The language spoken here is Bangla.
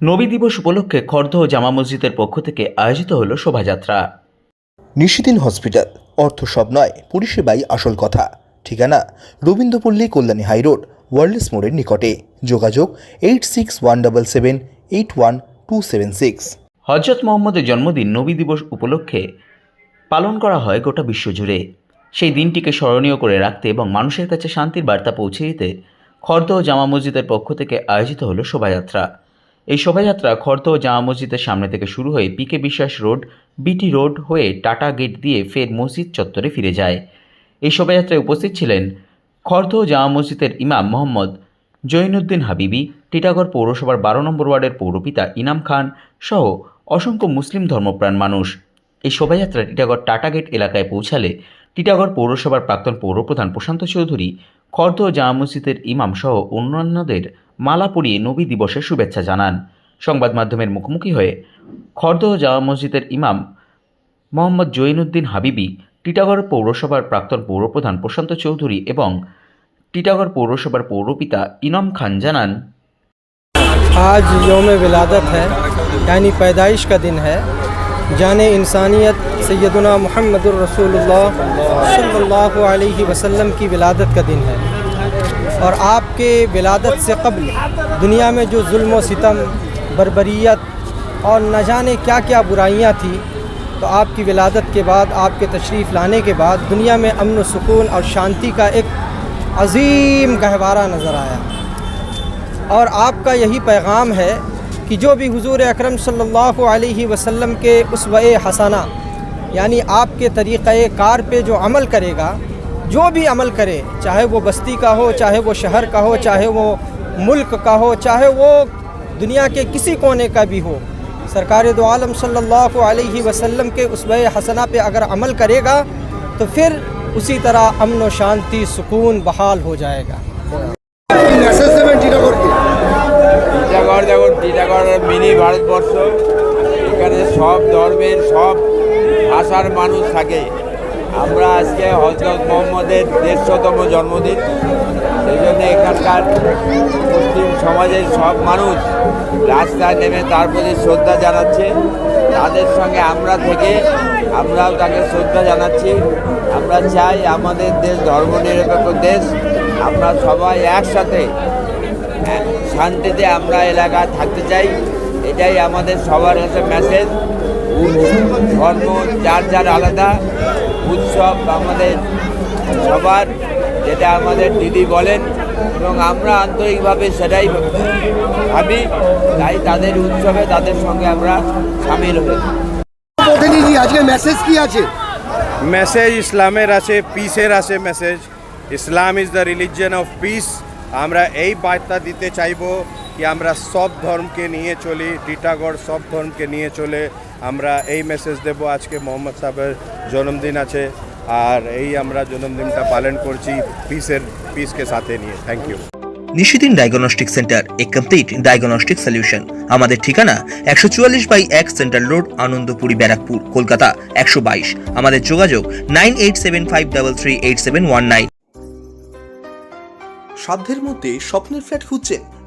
নবী দিবস উপলক্ষে খর্দ ও জামা মসজিদের পক্ষ থেকে আয়োজিত হলো শোভাযাত্রা। নিশিদিন হসপিটাল অর্থ সব নয় পরিষেবাই আসল কথা। ঠিকানা রবীন্দ্রপল্লী কল্যাণী হাইরোড ওয়ার্ল্ডস মোড়ের নিকটে। যোগাযোগ eight six one double seven eight one two seven six. হজরত মোহাম্মদের জন্মদিন নবী দিবস উপলক্ষে পালন করা হয় গোটা বিশ্বজুড়ে সেই দিনটিকে স্মরণীয় করে রাখতে এবং মানুষের কাছে শান্তির বার্তা পৌঁছে দিতে খর্দ ও জামা মসজিদের পক্ষ থেকে আয়োজিত হলো শোভাযাত্রা। এই শোভাযাত্রা খর্দ জামা মসজিদের সামনে থেকে শুরু হয়ে পিকে বিশ্বাস রোড বিটি রোড হয়ে টাটা গেট দিয়ে ফের মসজিদ চত্বরে ফিরে যায়। এই শোভাযাত্রায় উপস্থিত ছিলেন খর্দ জামা মসজিদের ইমাম মোহাম্মদ জৈনুদ্দিন হাবিবি, টিটাগড় পৌরসভার বারো নম্বর ওয়ার্ডের পৌরপিতা ইনাম খান সহ অসংখ্য মুসলিম ধর্মপ্রাণ মানুষ। এই শোভাযাত্রা টিটাগড় টাটা গেট এলাকায় পৌঁছালে টিটাগড় পৌরসভার প্রাক্তন পৌরপ্রধান প্রশান্ত চৌধুরী, খর্দ জামা মসজিদের ইমাম সহ অন্যান্যদের মালা পরিয়ে নবী দিবসের শুভেচ্ছা জানান সংবাদ মাধ্যমের মুখোমুখি হয়ে খর্দ ও জামা মসজিদের ইমাম মোহাম্মদ জৈনুদ্দিন হাবিবি টিটাগড় পৌরসভার প্রাক্তন পৌরপ্রধান প্রশান্ত চৌধুরী এবং টিটাগড় পৌরসভার পৌরপিতা ইনম খান জানান आज योम विलादत है यानी पैदाइश का दिन है जान इंसानियत सैदना मोहम्मद रसूलुल्लाह सल्लल्लाहु अलैहि वसल्लम की विलादत का दिन है اور آپ کے ولادت سے قبل دنیا میں جو ظلم و ستم، بربریت اور نہ جانے کیا کیا برائیاں تھیں، تو آپ کی ولادت کے بعد، آپ کے تشریف لانے کے بعد دنیا میں امن و سکون اور شانتی کا ایک عظیم گہوارہ نظر آیا۔ اور آپ کا یہی پیغام ہے کہ جو بھی حضور اکرم صلی اللہ علیہ وسلم کے اسوئے حسنہ یعنی آپ کے طریقہ کار پہ جو عمل کرے گا जो भी अमल करे चाहे वो बस्ती का हो चाहे वो शहर का हो चाहे वो मुल्क का हो चाहे वो दुनिया के किसी कोने का भी हो सरकार दो आलम सल्लल्लाहु अलैहि वसल्लम के उस हसना पे अगर अमल करेगा तो फिर उसी तरह अमन व शांति सुकून बहाल हो जाएगा মেসেজ দেবেন টিটাগড়কে টিটাগড় দেখুন টিটাগড় মিনি ভারতবর্ষ এখানে সব ধর্মের সব ভাষার মানুষ থাকে আমরা আজকে হজরত মোহাম্মদের দেড়শোতম জন্মদিন। সেই জন্য এখানকার মুসলিম সমাজের সব মানুষ রাস্তায় নেমে তার প্রতি শ্রদ্ধা জানাচ্ছে। তাদের সঙ্গে আমরা থেকে আমরাও তাকে শ্রদ্ধা জানাচ্ছি। আমরা চাই আমাদের দেশ ধর্মনিরপেক্ষ দেশ। আমরা সবাই একসাথে হ্যাঁ, শান্তিতে আমরা এলাকায় থাকতে চাই। এটাই আমাদের সবার কাছে মেসেজ ধর্ম যার যার আলাদা। উৎসব আমাদের সবার যেটা আমাদের দিদি বলেন এবং আমরা আন্তরিকভাবে সেটাই ভাবি তাই তাদের উৎসবে তাদের সঙ্গে আমরা সামিল হই। প্রতিনিধি আজকে মেসেজ কি আছে? মেসেজ ইসলামের আছে পিসের আছে message Islam is the religion of peace আমরা এই বার্তা দিতে চাইব কি আমরা সব ধর্মকে নিয়ে চলি টিটাগড় সব ধর্মকে নিয়ে চলে আমরা এই মেসেজ দেব। আজকে মোহাম্মদ সাহেবের জন্মদিন আছে আর এই আমরা জন্মদিনটা পালন করছি পিসের পিসকে সাথে নিয়ে। Thank you Nishidin diagnostic centre a complete diagnostic solution আমাদের ঠিকানা একশো চুয়াল্লিশ বাই এক সেন্ট্রাল রোড আনন্দপুরি ব্যারাকপুর কলকাতা একশো বাইশ। আমাদের যোগাযোগ nine eight seven five double three eight seven one nine. সাধ্যের মধ্যে স্বপ্নের ফ্ল্যাট খুঁজছেন